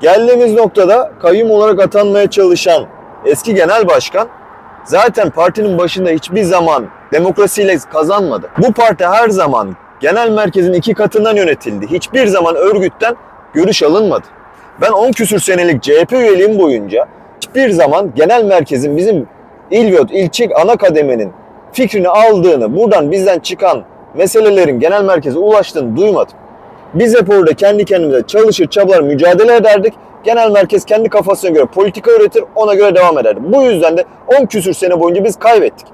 Geldiğimiz noktada kayyum olarak atanmaya çalışan eski genel başkan zaten partinin başında hiçbir zaman demokrasiyle kazanmadı. Bu parti her zaman genel merkezin iki katından yönetildi. Hiçbir zaman örgütten görüş alınmadı. Ben 10 küsür senelik CHP üyeliğim boyunca hiçbir zaman genel merkezin bizim il ve ilçe ana kademenin fikrini aldığını, buradan bizden çıkan meselelerin genel merkeze ulaştığını duymadım. Biz hep orada kendi kendimize çalışır, çabalar, mücadele ederdik. Genel merkez kendi kafasına göre politika üretir, ona göre devam ederdi. Bu yüzden de 10 küsür sene boyunca biz kaybettik.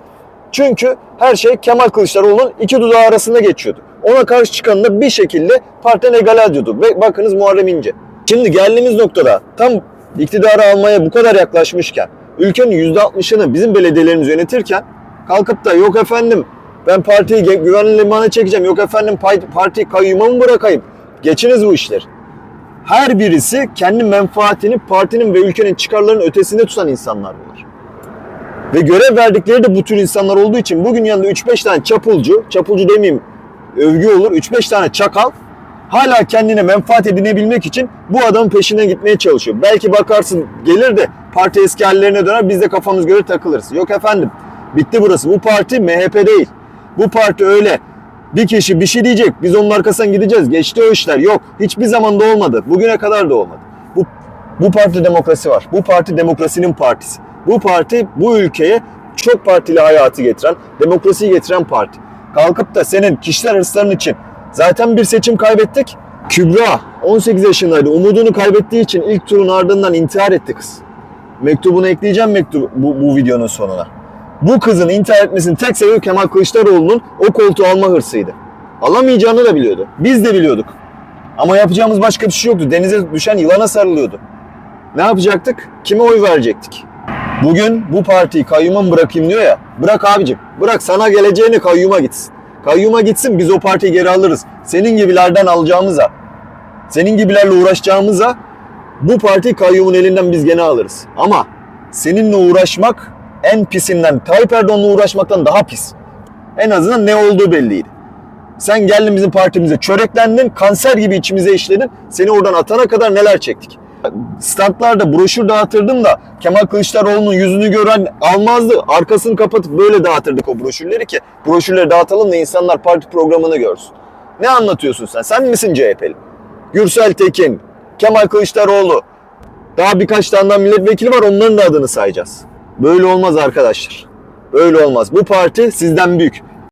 Çünkü her şey Kemal Kılıçdaroğlu'nun iki dudağı arasında geçiyordu. Ona karşı çıkanı da bir şekilde partiden egale ediyordu. Ve bakınız Muharrem İnce. Şimdi geldiğimiz noktada tam iktidarı almaya bu kadar yaklaşmışken, ülkenin %60'ını bizim belediyelerimiz yönetirken kalkıp da yok efendim ben partiyi güvenli limana çekeceğim, yok efendim parti kayyuma mı bırakayım? Geçiniz bu işleri. Her birisi kendi menfaatini partinin ve ülkenin çıkarlarının ötesinde tutan insanlar bunlar. Ve görev verdikleri de bu tür insanlar olduğu için bugün yanında 3-5 tane çapulcu, çapulcu demeyeyim övgü olur, 3-5 tane çakal hala kendine menfaat edinebilmek için bu adamın peşinden gitmeye çalışıyor. Belki bakarsın gelir de parti eski hallerine döner biz de kafamız göre takılırız. Yok efendim bitti burası. Bu parti MHP değil. Bu parti öyle. Bir kişi bir şey diyecek biz onun arkasından gideceğiz. Geçti o işler. Yok hiçbir zaman da olmadı. Bugüne kadar da olmadı. Bu, bu parti demokrasi var. Bu parti demokrasinin partisi. Bu parti bu ülkeye çok partili hayatı getiren, demokrasiyi getiren parti. Kalkıp da senin kişisel hırsların için zaten bir seçim kaybettik. Kübra 18 yaşındaydı. Umudunu kaybettiği için ilk turun ardından intihar etti kız. Mektubunu ekleyeceğim mektubu bu, bu videonun sonuna. Bu kızın intihar etmesinin tek sebebi Kemal Kılıçdaroğlu'nun o koltuğu alma hırsıydı. Alamayacağını da biliyordu. Biz de biliyorduk. Ama yapacağımız başka bir şey yoktu. Denize düşen yılana sarılıyordu. Ne yapacaktık? Kime oy verecektik? Bugün bu partiyi kayyuma mı bırakayım diyor ya. Bırak abicim. Bırak sana geleceğini kayyuma gitsin. Kayyuma gitsin biz o partiyi geri alırız. Senin gibilerden alacağımıza, senin gibilerle uğraşacağımıza bu parti kayyumun elinden biz gene alırız. Ama seninle uğraşmak en pisinden, Tayyip Erdoğan'la uğraşmaktan daha pis. En azından ne olduğu belliydi. Sen geldin bizim partimize çöreklendin, kanser gibi içimize işledin. Seni oradan atana kadar neler çektik. Standlarda broşür dağıtırdım da Kemal Kılıçdaroğlu'nun yüzünü gören almazdı. Arkasını kapatıp böyle dağıtırdık o broşürleri ki broşürleri dağıtalım da insanlar parti programını görsün. Ne anlatıyorsun sen? Sen misin CHP'li? Gürsel Tekin, Kemal Kılıçdaroğlu, daha birkaç tane milletvekili var onların da adını sayacağız. Böyle olmaz arkadaşlar. Böyle olmaz. Bu parti sizden büyük.